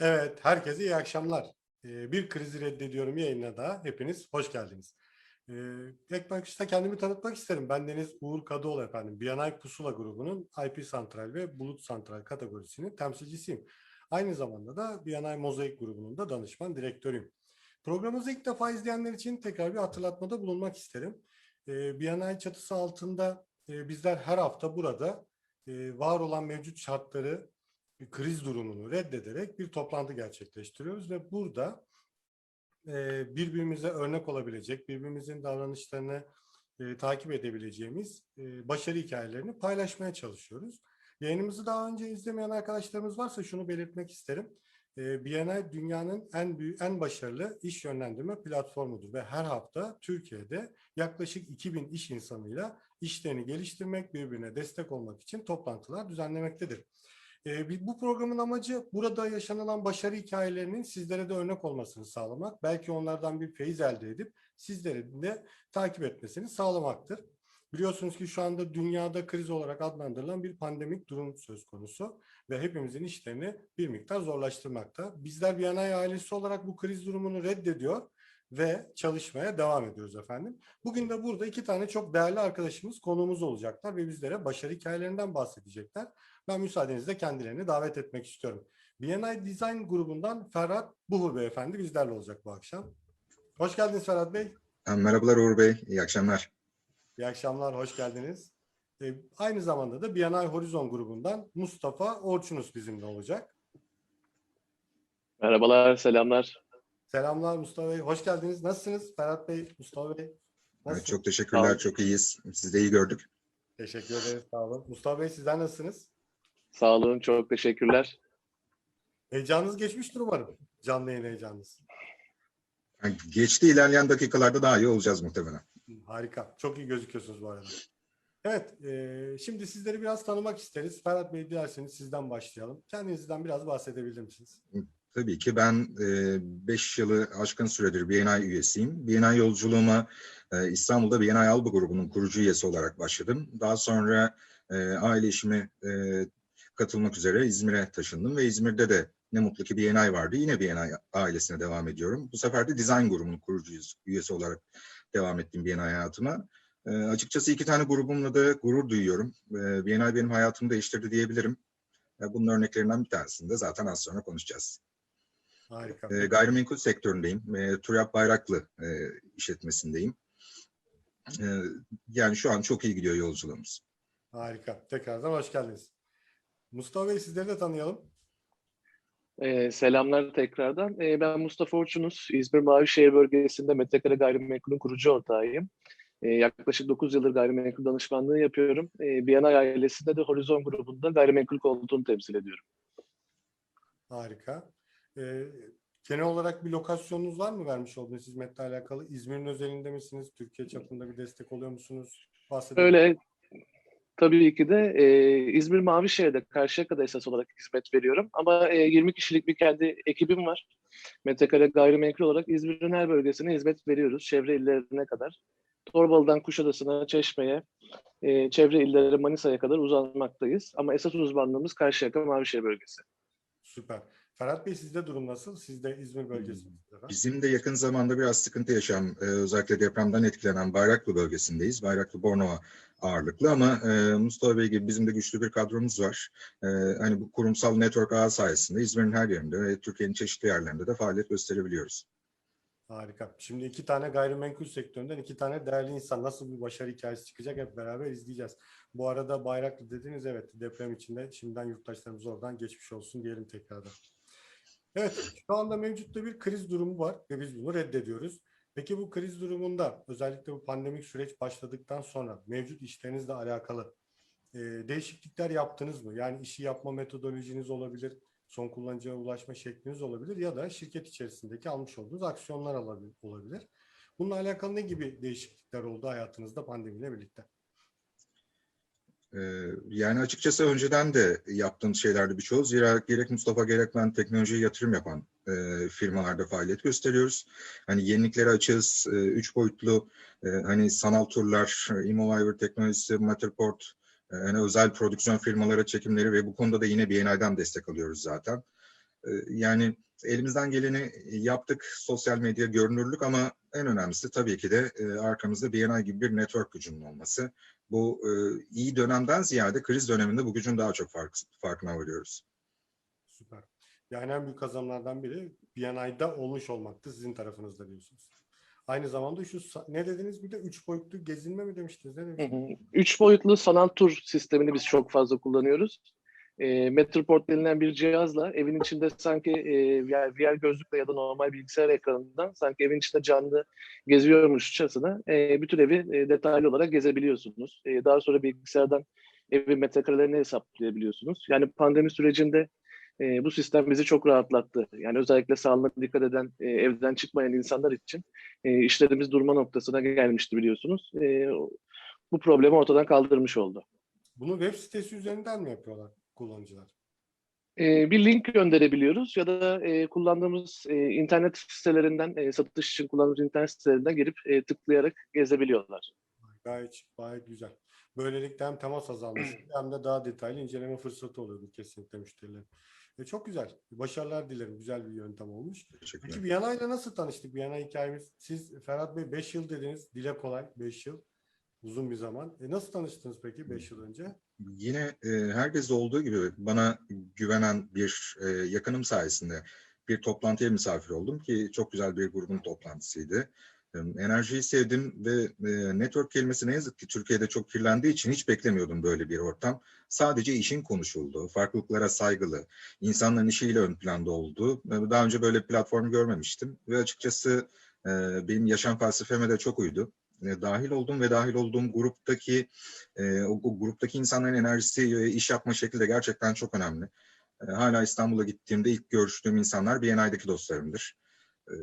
Evet, herkese iyi akşamlar. Ee, Bir krizi reddediyorum yayınına da hepiniz hoş geldiniz. Ee, İlk başta kendimi tanıtmak isterim. Ben Deniz Uğur Kadıoğlu efendim. BNI Pusula grubunun IP Santral ve Bulut Santral kategorisinin temsilcisiyim. Aynı zamanda da BNI Mozaik grubunun da danışman direktörüyüm. Programımızı ilk defa izleyenler için tekrar bir hatırlatmada bulunmak isterim. Ee, BNI çatısı altında e, bizler her hafta burada e, var olan mevcut şartları kriz durumunu reddederek bir toplantı gerçekleştiriyoruz ve burada e, birbirimize örnek olabilecek, birbirimizin davranışlarını e, takip edebileceğimiz e, başarı hikayelerini paylaşmaya çalışıyoruz. Yayınımızı daha önce izlemeyen arkadaşlarımız varsa şunu belirtmek isterim. E, BNI dünyanın en büyük, en başarılı iş yönlendirme platformudur ve her hafta Türkiye'de yaklaşık 2000 iş insanıyla işlerini geliştirmek, birbirine destek olmak için toplantılar düzenlemektedir. Ee, Bu programın amacı burada yaşanılan başarı hikayelerinin sizlere de örnek olmasını sağlamak. Belki onlardan bir feyiz elde edip sizlerin de takip etmesini sağlamaktır. Biliyorsunuz ki şu anda dünyada kriz olarak adlandırılan bir pandemik durum söz konusu ve hepimizin işlerini bir miktar zorlaştırmakta. Bizler BNI ailesi olarak bu kriz durumunu reddediyor ve çalışmaya devam ediyoruz efendim. Bugün de burada iki tane çok değerli arkadaşımız konuğumuz olacaklar ve bizlere başarı hikayelerinden bahsedecekler. Ben müsaadenizle kendilerini davet etmek istiyorum. BNI Design grubundan Ferhat Buhur Beyefendi bizlerle olacak bu akşam. Hoş geldiniz Ferhat Bey. Merhabalar Uğur Bey, iyi akşamlar. İyi akşamlar, hoş geldiniz. Ee, aynı zamanda da BNI Horizon grubundan Mustafa Orçunus bizimle olacak. Merhabalar, selamlar. Selamlar Mustafa Bey, hoş geldiniz. Nasılsınız Ferhat Bey, Mustafa Bey? Evet, çok teşekkürler, çok iyiyiz. Siz de iyi gördük. Teşekkür ederiz, sağ olun. Mustafa Bey sizler nasılsınız? Sağ olun, çok teşekkürler. Heyecanınız geçmiştir umarım. Canlı yayın heyecanınız. Yani geçti ilerleyen dakikalarda daha iyi olacağız muhtemelen. Harika. Çok iyi gözüküyorsunuz bu arada. Evet, e, şimdi sizleri biraz tanımak isteriz. Ferhat Bey dilerseniz sizden başlayalım. Kendinizden biraz bahsedebilir misiniz? Tabii ki ben 5 yılı aşkın süredir BNI üyesiyim. BNI yolculuğuma e, İstanbul'da BNI Alba grubunun kurucu üyesi olarak başladım. Daha sonra e, aile işime e, katılmak üzere İzmir'e taşındım ve İzmir'de de ne mutlu ki BNI vardı. Yine BNI ailesine devam ediyorum. Bu sefer de Design grubunun kurucu üyesi olarak devam ettim BNI hayatıma. E, açıkçası iki tane grubumla da gurur duyuyorum. E, BNI benim hayatımı değiştirdi diyebilirim. E, bunun örneklerinden bir tanesini de zaten az sonra konuşacağız. Harika. E, gayrimenkul sektöründeyim. E, Turyap Bayraklı e, işletmesindeyim. E, yani şu an çok iyi gidiyor yolculuğumuz. Harika. Tekrardan hoş geldiniz. Mustafa Bey sizleri de tanıyalım. Ee, selamlar tekrardan. Ee, ben Mustafa Orçunuz, İzmir Mavişehir bölgesinde Metrekare Gayrimenkul'ün kurucu ortağıyım. Ee, yaklaşık 9 yıldır gayrimenkul danışmanlığı yapıyorum. Ee, BNI ailesinde de Horizon grubunda gayrimenkul koltuğunu temsil ediyorum. Harika. E, genel olarak bir lokasyonunuz var mı vermiş olduğunuz hizmetle alakalı? İzmir'in özelinde misiniz? Türkiye çapında bir destek oluyor musunuz? Bahsedelim. Öyle tabii ki de e, İzmir Mavişehir'de Karşıyaka'da esas olarak hizmet veriyorum. Ama e, 20 kişilik bir kendi ekibim var. Metrekare gayrimenkul olarak İzmir'in her bölgesine hizmet veriyoruz. Çevre illerine kadar. Torbalı'dan Kuşadası'na, Çeşme'ye, e, çevre illere Manisa'ya kadar uzanmaktayız. Ama esas uzmanlığımız Karşıyaka Mavişehir bölgesi. Süper. Ferhat Bey sizde durum nasıl? Siz de İzmir bölgesindeyiz. efendim. Bizim de yakın zamanda biraz sıkıntı yaşayan, e, özellikle depremden etkilenen Bayraklı bölgesindeyiz. Bayraklı Bornova ağırlıklı ama e, Mustafa Bey gibi bizim de güçlü bir kadromuz var. E, hani bu kurumsal network ağı sayesinde İzmir'in her yerinde ve Türkiye'nin çeşitli yerlerinde de faaliyet gösterebiliyoruz. Harika. Şimdi iki tane gayrimenkul sektöründen iki tane değerli insan nasıl bir başarı hikayesi çıkacak hep beraber izleyeceğiz. Bu arada Bayraklı dediniz evet deprem içinde şimdiden yurttaşlarımız oradan geçmiş olsun diyelim tekrardan. Evet şu anda mevcutta bir kriz durumu var ve biz bunu reddediyoruz. Peki bu kriz durumunda özellikle bu pandemik süreç başladıktan sonra mevcut işlerinizle alakalı e, değişiklikler yaptınız mı? Yani işi yapma metodolojiniz olabilir, son kullanıcıya ulaşma şekliniz olabilir ya da şirket içerisindeki almış olduğunuz aksiyonlar olabilir. Bununla alakalı ne gibi değişiklikler oldu hayatınızda pandemiyle birlikte? Ee, Yani açıkçası önceden de yaptığımız şeylerdi birçoğu. Zira gerek Mustafa gerek ben teknolojiye yatırım yapan e, firmalarda faaliyet gösteriyoruz. Hani yeniliklere açığız. E, üç boyutlu e, hani sanal turlar, e, Immoviver teknolojisi, Matterport, e, hani özel prodüksiyon firmalara çekimleri ve bu konuda da yine BNI'den destek alıyoruz zaten. Yani elimizden geleni yaptık. Sosyal medya görünürlük ama en önemlisi tabii ki de e, arkamızda BNI gibi bir network gücünün olması. Bu e, iyi dönemden ziyade kriz döneminde bu gücün daha çok fark, farkına varıyoruz. Süper. Yani en büyük kazanımlardan biri BNI'da olmuş olmaktı sizin tarafınızda diyorsunuz. Aynı zamanda şu ne dediniz bir de üç boyutlu gezinme mi demiştiniz? Ne Hı demiştiniz? hı. Üç boyutlu sanal tur sistemini biz çok fazla kullanıyoruz. E, Metroport denilen bir cihazla evin içinde sanki e, VR gözlükle ya da normal bilgisayar ekranından sanki evin içinde canlı geziyormuşçasına e, bütün evi e, detaylı olarak gezebiliyorsunuz. E, daha sonra bilgisayardan evin metrekarelerini hesaplayabiliyorsunuz. Yani pandemi sürecinde e, bu sistem bizi çok rahatlattı. Yani özellikle sağlığına dikkat eden, e, evden çıkmayan insanlar için e, işlerimiz durma noktasına gelmişti biliyorsunuz. E, bu problemi ortadan kaldırmış oldu. Bunu web sitesi üzerinden mi yapıyorlar kullanıcılar? E, bir link gönderebiliyoruz ya da e, kullandığımız e, internet sitelerinden, e, satış için kullandığımız internet sitelerinden girip e, tıklayarak gezebiliyorlar. Gayet, gayet güzel. Böylelikle hem temas azalmış hem de daha detaylı inceleme fırsatı oluyordu kesinlikle müşterilerin. E, çok güzel. Başarılar dilerim. Güzel bir yöntem olmuş. Peki Viyana ile nasıl tanıştık? Viyana hikayemiz. Siz Ferhat Bey 5 yıl dediniz. Dile kolay 5 yıl. Uzun bir zaman. E, nasıl tanıştınız peki 5 yıl önce? Yine e, herkeste olduğu gibi bana güvenen bir e, yakınım sayesinde bir toplantıya misafir oldum ki çok güzel bir grubun toplantısıydı. E, enerjiyi sevdim ve e, network kelimesi ne yazık ki Türkiye'de çok kirlendiği için hiç beklemiyordum böyle bir ortam. Sadece işin konuşulduğu, farklılıklara saygılı, insanların işiyle ön planda olduğu. e, Daha önce böyle platform görmemiştim ve açıkçası e, benim yaşam felsefeme de çok uydu. E, dahil oldum ve dahil olduğum gruptaki e, o, o gruptaki insanların enerjisi ve iş yapma şekli de gerçekten çok önemli. E, hala İstanbul'a gittiğimde ilk görüştüğüm insanlar BNI'deki dostlarımdır. E,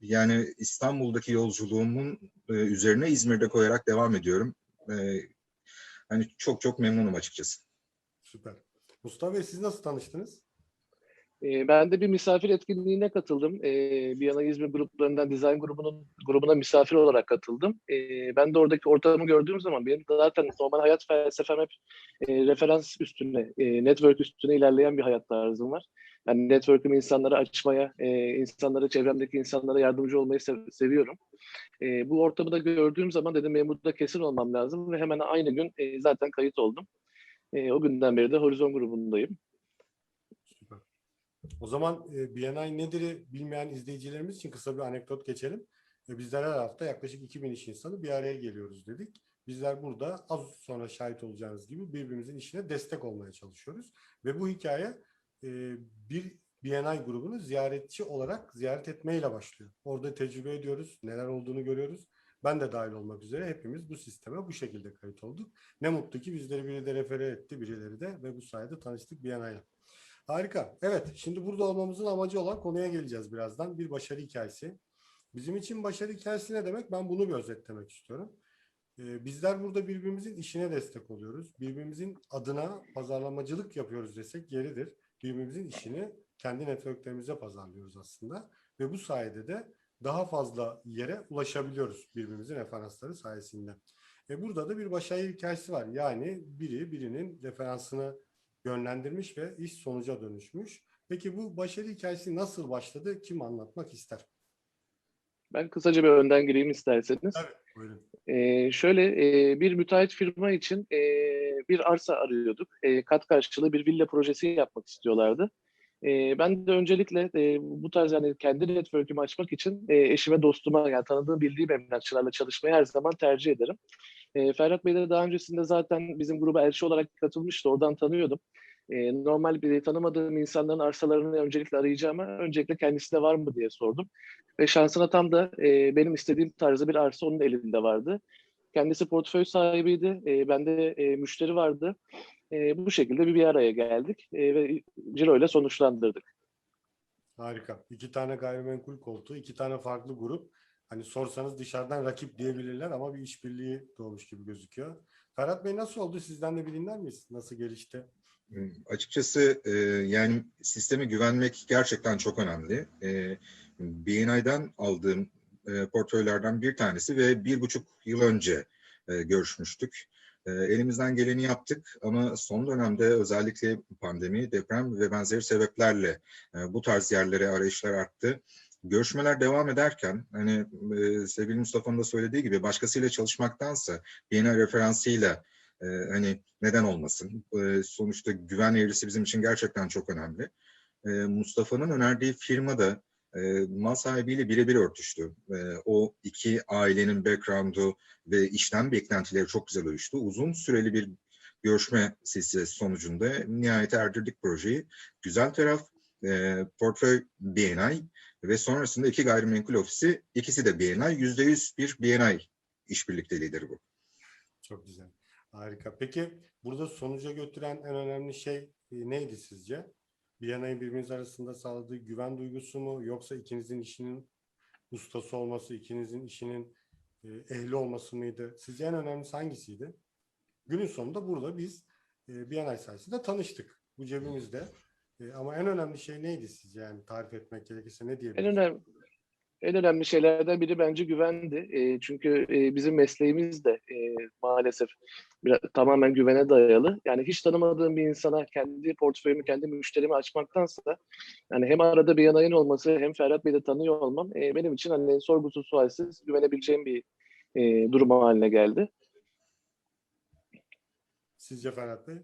yani İstanbul'daki yolculuğumun e, üzerine İzmir'de koyarak devam ediyorum. E, hani çok çok memnunum açıkçası. Süper. Mustafa Bey siz nasıl tanıştınız? E, ben de bir misafir etkinliğine katıldım. E, Viyana İzmir gruplarından design grubunun grubuna misafir olarak katıldım. E, ben de oradaki ortamı gördüğüm zaman benim zaten normal hayat felsefem hep e, referans üstüne, e, network üstüne ilerleyen bir hayat tarzım var. Yani network'ümü insanlara açmaya, e, insanlara, çevremdeki insanlara yardımcı olmayı sev- seviyorum. E, bu ortamı da gördüğüm zaman dedim benim kesin olmam lazım ve hemen aynı gün zaten kayıt oldum. O günden beri de Horizon grubundayım. O zaman e, BNI nedir bilmeyen izleyicilerimiz için kısa bir anekdot geçelim. E, bizler her hafta yaklaşık 2000 iş insanı bir araya geliyoruz dedik. Bizler burada az sonra şahit olacağınız gibi birbirimizin işine destek olmaya çalışıyoruz. Ve bu hikaye e, bir BNI grubunu ziyaretçi olarak ziyaret etmeyle başlıyor. Orada tecrübe ediyoruz, neler olduğunu görüyoruz. Ben de dahil olmak üzere hepimiz bu sisteme bu şekilde kayıt olduk. Ne mutlu ki bizleri biri de refere etti, birileri de ve bu sayede tanıştık BNI'yle. Harika. Evet, şimdi burada olmamızın amacı olan konuya geleceğiz birazdan. Bir başarı hikayesi. Bizim için başarı hikayesi ne demek? Ben bunu bir özetlemek istiyorum. Ee, bizler burada birbirimizin işine destek oluyoruz. Birbirimizin adına pazarlamacılık yapıyoruz desek yeridir. Birbirimizin işini kendi networklerimize pazarlıyoruz aslında. Ve bu sayede de daha fazla yere ulaşabiliyoruz birbirimizin referansları sayesinde. E burada da bir başarı hikayesi var. Yani biri birinin referansını yönlendirmiş ve iş sonuca dönüşmüş. Peki bu başarı hikayesi nasıl başladı? Kim anlatmak ister? Ben kısaca bir önden gireyim isterseniz. Tabii. Buyurun. Ee, şöyle e, bir müteahhit firma için e, bir arsa arıyorduk. E, kat karşılığı bir villa projesi yapmak istiyorlardı. E, ben de öncelikle e, bu tarz yani kendi network'ümü açmak için e, eşime, dostuma yani tanıdığım, bildiğim emlakçılarla çalışmayı her zaman tercih ederim. E, Ferhat Bey de daha öncesinde zaten bizim gruba elçi olarak katılmıştı. Oradan tanıyordum. E, normal bir tanımadığım insanların arsalarını öncelikle arayacağıma öncelikle kendisinde var mı diye sordum. Ve şansına tam da e, benim istediğim tarzda bir arsa onun elinde vardı. Kendisi portföy sahibiydi. E, bende e, müşteri vardı. E, bu şekilde bir, bir araya geldik e, ve Ciro ile sonuçlandırdık. Harika. İki tane gayrimenkul koltuğu, iki tane farklı grup. Hani sorsanız dışarıdan rakip diyebilirler ama bir işbirliği doğmuş gibi gözüküyor. Ferhat Bey nasıl oldu? Sizden de bir dinler miyiz? Nasıl gelişti? Hmm, Açıkçası e, yani sisteme güvenmek gerçekten çok önemli. E, BNI'den aldığım e, portföylerden bir tanesi ve bir buçuk yıl önce e, görüşmüştük. E, elimizden geleni yaptık ama son dönemde özellikle pandemi, deprem ve benzeri sebeplerle e, bu tarz yerlere arayışlar arttı. Görüşmeler devam ederken hani e, sevgili Mustafa'nın da söylediği gibi başkasıyla çalışmaktansa BNI referansıyla e, hani neden olmasın? E, sonuçta güven eğrisi bizim için gerçekten çok önemli. E, Mustafa'nın önerdiği firma da e, mal sahibiyle birebir örtüştü. E, o iki ailenin background'u ve işten beklentileri çok güzel uyuştu. Uzun süreli bir görüşme silsilesi sonucunda nihayete erdirdik projeyi. Güzel taraf e, portföy BNI ve sonrasında iki gayrimenkul ofisi ikisi de BNI. Yüzde yüz bir BNI işbirlikteliğidir bu. Çok güzel. Harika. Peki burada sonuca götüren en önemli şey e, neydi sizce? Yanayın birbiriniz arasında sağladığı güven duygusu mu yoksa ikinizin işinin ustası olması, ikinizin işinin e, ehli olması mıydı? Sizce en önemlisi hangisiydi? Günün sonunda burada biz e, yanay sayesinde tanıştık. Bu cebimizde. E, ama en önemli şey neydi sizce? Yani tarif etmek gerekirse ne En diyebiliriz? önemli en önemli şeylerden biri bence güvendi. E, çünkü e, bizim mesleğimiz de e, maalesef biraz, tamamen güvene dayalı. Yani hiç tanımadığım bir insana kendi portföyümü, kendi müşterimi açmaktansa yani hem arada bir yanayın olması hem Ferhat Bey'i de tanıyor olmam e, benim için hani sorgusuz sualsiz güvenebileceğim bir e, durum haline geldi. Sizce Ferhat Bey?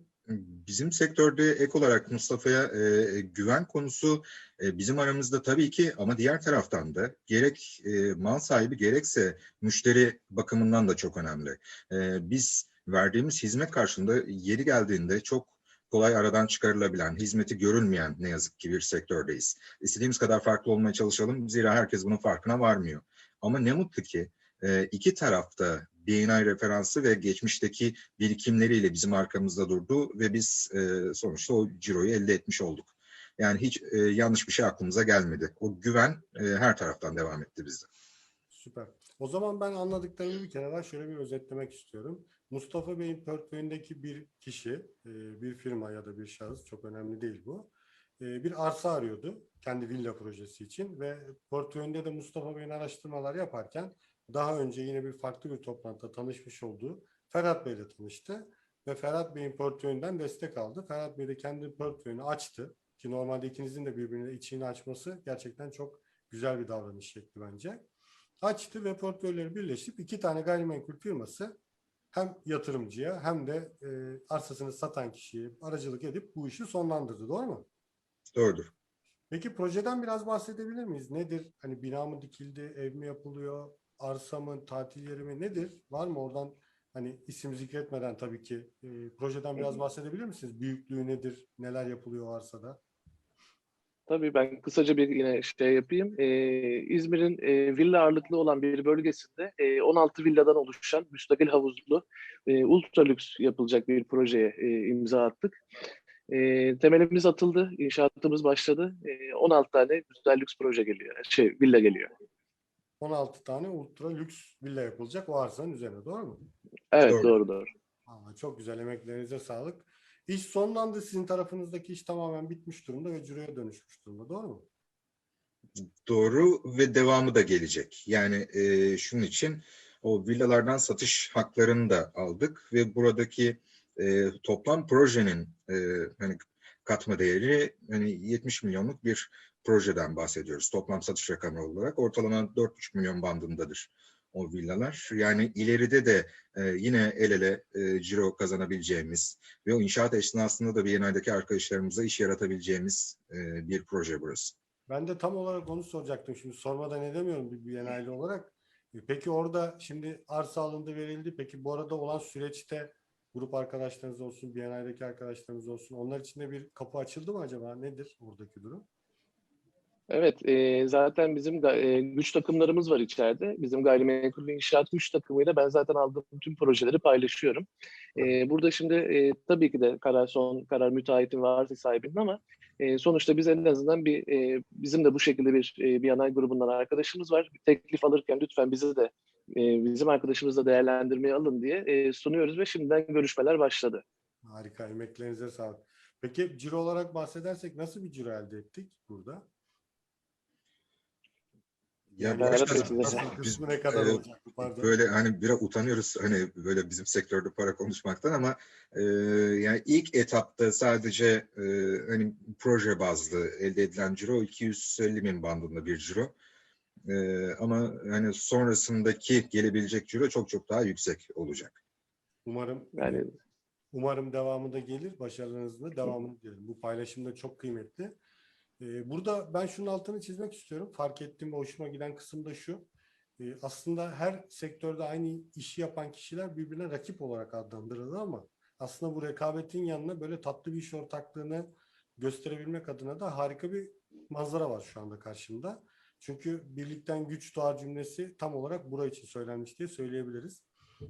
Bizim sektörde ek olarak Mustafa'ya e, güven konusu e, bizim aramızda tabii ki ama diğer taraftan da gerek e, mal sahibi gerekse müşteri bakımından da çok önemli. E, biz verdiğimiz hizmet karşılığında yeri geldiğinde çok kolay aradan çıkarılabilen, hizmeti görülmeyen ne yazık ki bir sektördeyiz. İstediğimiz kadar farklı olmaya çalışalım zira herkes bunun farkına varmıyor. Ama ne mutlu ki e, iki tarafta BNI referansı ve geçmişteki birikimleriyle bizim arkamızda durdu ve biz e, sonuçta o ciroyu elde etmiş olduk. Yani hiç e, yanlış bir şey aklımıza gelmedi. O güven e, her taraftan devam etti bizde. Süper. O zaman ben anladıklarımı bir kenara şöyle bir özetlemek istiyorum. Mustafa Bey'in portföyündeki bir kişi, e, bir firma ya da bir şahıs çok önemli değil bu. e, Bir arsa arıyordu kendi villa projesi için ve portföyünde de Mustafa Bey'in araştırmalar yaparken daha önce yine bir farklı bir toplantıda tanışmış olduğu Ferhat Bey'le tanıştı ve Ferhat Bey'in portföyünden destek aldı. Ferhat Bey de kendi portföyünü açtı ki normalde ikinizin de birbirine içini açması gerçekten çok güzel bir davranış şekli bence açtı ve portföyleri birleştirip iki tane gayrimenkul firması hem yatırımcıya hem de e, arsasını satan kişiye aracılık edip bu işi sonlandırdı. Doğru mu? Doğrudur. Peki projeden biraz bahsedebilir miyiz? Nedir? Hani bina mı dikildi, ev mi yapılıyor, arsa mı, tatil yeri mi nedir? Var mı oradan hani isim zikretmeden tabii ki e, projeden biraz bahsedebilir misiniz? Büyüklüğü nedir? Neler yapılıyor arsada? Tabii ben kısaca bir yine şey yapayım. Ee, İzmir'in e, villa ağırlıklı olan bir bölgesinde e, 16 villadan oluşan müstakil havuzlu e, ultra lüks yapılacak bir projeye e, imza attık. E, temelimiz atıldı, inşaatımız başladı. E, 16 tane güzel lüks proje geliyor, şey villa geliyor. 16 tane ultra lüks villa yapılacak o arsanın üzerine. Doğru mu? Evet Doğru. doğru doğru. Aa, çok güzel emeklerinize sağlık. İş sonlandı. Sizin tarafınızdaki iş tamamen bitmiş durumda ve ciroya dönüşmüş durumda. Doğru mu? Doğru ve devamı da gelecek. Yani e, şunun için o villalardan satış haklarını da aldık ve buradaki e, toplam projenin e, hani katma değeri hani 70 milyonluk bir projeden bahsediyoruz. Toplam satış rakamı olarak ortalama 4,5 milyon bandındadır o villalar. Yani ileride de e, yine el ele e, ciro kazanabileceğimiz ve o inşaat esnasında da BNI'deki arkadaşlarımıza iş yaratabileceğimiz e, bir proje burası. Ben de tam olarak onu soracaktım. Şimdi sormadan edemiyorum bir BNI'li olarak. E, Peki orada şimdi arsa alındı verildi. Peki bu arada olan süreçte grup arkadaşlarınız olsun, BNI'deki arkadaşlarınız olsun. Onlar için de bir kapı açıldı mı acaba? Nedir oradaki durum? Evet, e, zaten bizim e, güç takımlarımız var içeride. Bizim gayrimenkul ve inşaat güç takımıyla ben zaten aldığım tüm projeleri paylaşıyorum. E, burada şimdi e, tabii ki de karar son karar müteahhitin ve arsa sahibinin ama e, sonuçta biz en azından bir e, bizim de bu şekilde bir e, bir yanay grubundan arkadaşımız var. Bir teklif alırken lütfen bizi de e, bizim arkadaşımızla değerlendirmeye alın diye e, sunuyoruz ve şimdiden görüşmeler başladı. Harika. Emeklerinize sağlık. Peki ciro olarak bahsedersek nasıl bir ciro elde ettik burada? Ya size- Nasıl biz ne kadar e, olacak? Pardon. böyle hani biraz utanıyoruz hani böyle bizim sektörde para konuşmaktan ama e, yani ilk etapta sadece e, hani proje bazlı elde edilen ciro 250 bin bandında bir ciro. E, ama hani sonrasındaki gelebilecek ciro çok çok daha yüksek olacak. Umarım Yani Umarım devamı da gelir. Başarılarınızın da devamını dilerim. Bu paylaşım da çok kıymetli. Ee, burada ben şunun altını çizmek istiyorum. Fark ettiğim ve hoşuma giden kısım da şu. Ee, aslında her sektörde aynı işi yapan kişiler birbirine rakip olarak adlandırılır ama aslında bu rekabetin yanına böyle tatlı bir iş ortaklığını gösterebilmek adına da harika bir manzara var şu anda karşımda. Çünkü birlikten güç doğar cümlesi tam olarak bura için söylenmiş diye söyleyebiliriz.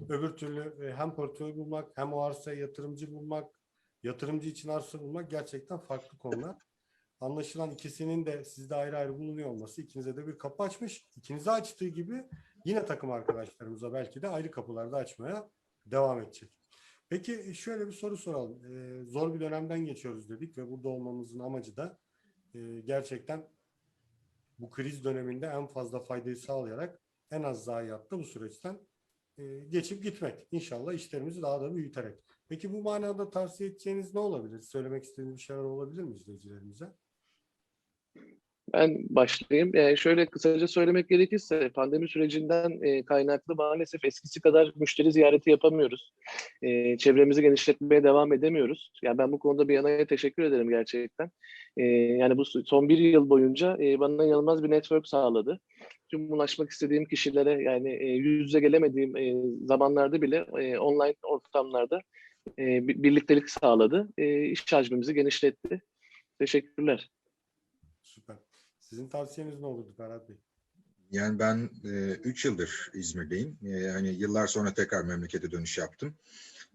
Öbür türlü e, hem portföy bulmak hem o arsaya yatırımcı bulmak, yatırımcı için arsa bulmak gerçekten farklı konular. Anlaşılan ikisinin de sizde ayrı ayrı bulunuyor olması ikinize de bir kapı açmış. İkinize açtığı gibi yine takım arkadaşlarımıza belki de ayrı kapılarda açmaya devam edecek. Peki şöyle bir soru soralım. Ee, zor bir dönemden geçiyoruz dedik ve burada olmamızın amacı da e, gerçekten bu kriz döneminde en fazla faydayı sağlayarak en az zayiatla bu süreçten e, geçip gitmek. İnşallah işlerimizi daha da büyüterek. Peki bu manada tavsiye edeceğiniz ne olabilir? Söylemek istediğiniz bir şeyler olabilir mi izleyicilerimize? Ben başlayayım. Yani şöyle kısaca söylemek gerekirse pandemi sürecinden e, kaynaklı maalesef eskisi kadar müşteri ziyareti yapamıyoruz. E, çevremizi genişletmeye devam edemiyoruz. Yani ben bu konuda bir yanaya teşekkür ederim gerçekten. E, yani bu son bir yıl boyunca e, bana inanılmaz bir network sağladı. Tüm ulaşmak istediğim kişilere yani e, yüz yüze gelemediğim e, zamanlarda bile e, online ortamlarda e, bir- birliktelik sağladı. E, iş hacmimizi genişletti. Teşekkürler. Süper. Sizin tavsiyeniz ne olurdu Ferhat Bey? Yani ben 3 yıldır İzmir'deyim. E, hani yıllar sonra tekrar memlekete dönüş yaptım.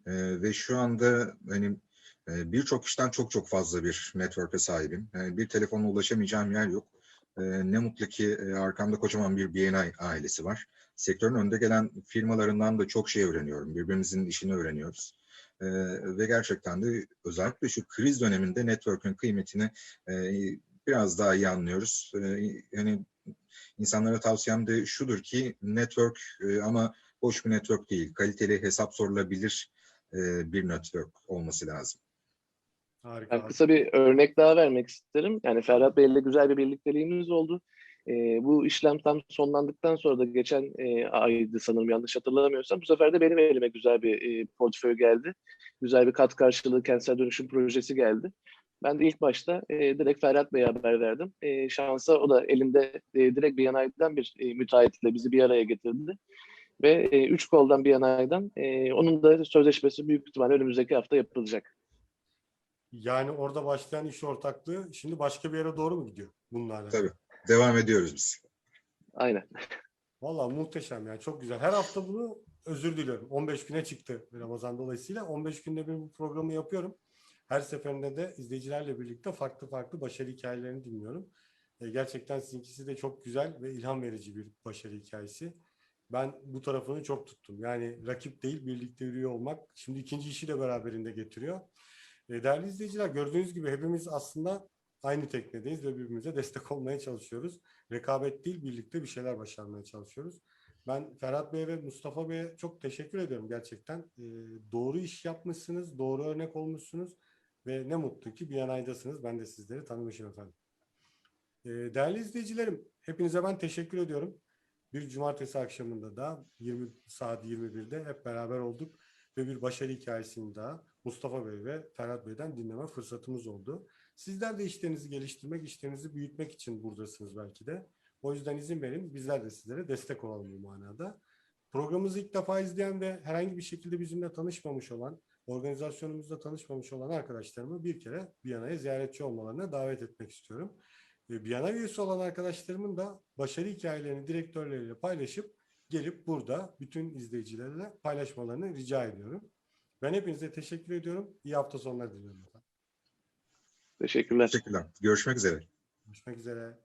E, ve şu anda hani e, birçok işten çok çok fazla bir network'e sahibim. Yani bir telefonla ulaşamayacağım yer yok. E, ne mutlu ki e, arkamda kocaman bir BNI ailesi var. Sektörün önde gelen firmalarından da çok şey öğreniyorum. Birbirimizin işini öğreniyoruz. E, ve gerçekten de özellikle şu kriz döneminde network'ün kıymetini e, biraz daha iyi anlıyoruz. E, yani insanlara tavsiyem de şudur ki network e, ama boş bir network değil. Kaliteli hesap sorulabilir e, bir network olması lazım. Harika. Ben kısa bir örnek daha vermek isterim. Yani Ferhat Bey'le güzel bir birlikteliğimiz oldu. Ee, bu işlem tam sonlandıktan sonra da geçen e, aydı sanırım yanlış hatırlamıyorsam bu sefer de benim elime güzel bir e, portföy geldi. Güzel bir kat karşılığı kentsel dönüşüm projesi geldi. Ben de ilk başta e, direkt Ferhat Bey'e haber verdim. E, şansa o da elinde e, direkt BNI'den bir e, müteahhitle bizi bir araya getirdi. Ve e, üç koldan BNI'den e, onun da sözleşmesi büyük ihtimalle önümüzdeki hafta yapılacak. Yani orada başlayan iş ortaklığı şimdi başka bir yere doğru mu gidiyor bununla alakalı? Tabii. Devam ediyoruz biz. Aynen. Vallahi muhteşem yani çok güzel. Her hafta bunu özür diliyorum. 15 güne çıktı Ramazan dolayısıyla. 15 günde bir bu programı yapıyorum. Her seferinde de izleyicilerle birlikte farklı farklı başarı hikayelerini dinliyorum. E, gerçekten sizinkisi de çok güzel ve ilham verici bir başarı hikayesi. Ben bu tarafını çok tuttum. Yani rakip değil birlikte yürüyor olmak. Şimdi ikinci işi de beraberinde getiriyor. E, değerli izleyiciler gördüğünüz gibi hepimiz aslında aynı teknedeyiz ve birbirimize destek olmaya çalışıyoruz. Rekabet değil birlikte bir şeyler başarmaya çalışıyoruz. Ben Ferhat Bey ve Mustafa Bey'e çok teşekkür ediyorum gerçekten. E, doğru iş yapmışsınız, doğru örnek olmuşsunuz ve ne mutlu ki bir yanaydasınız. Ben de sizleri tanımışım efendim. E, değerli izleyicilerim, hepinize ben teşekkür ediyorum. Bir cumartesi akşamında da 20 saat 21'de hep beraber olduk ve bir başarı hikayesini daha Mustafa Bey ve Ferhat Bey'den dinleme fırsatımız oldu. Sizler de işlerinizi geliştirmek, işlerinizi büyütmek için buradasınız belki de. O yüzden izin verin, bizler de sizlere destek olalım bu manada. Programımızı ilk defa izleyen ve herhangi bir şekilde bizimle tanışmamış olan, organizasyonumuzda tanışmamış olan arkadaşlarımı bir kere Viyana'ya ziyaretçi olmalarına davet etmek istiyorum. Ve Viyana üyesi olan arkadaşlarımın da başarı hikayelerini direktörleriyle paylaşıp gelip burada bütün izleyicilerle paylaşmalarını rica ediyorum. Ben hepinize teşekkür ediyorum. İyi hafta sonları diliyorum. Teşekkürler. Teşekkürler. Görüşmek üzere. Görüşmek üzere.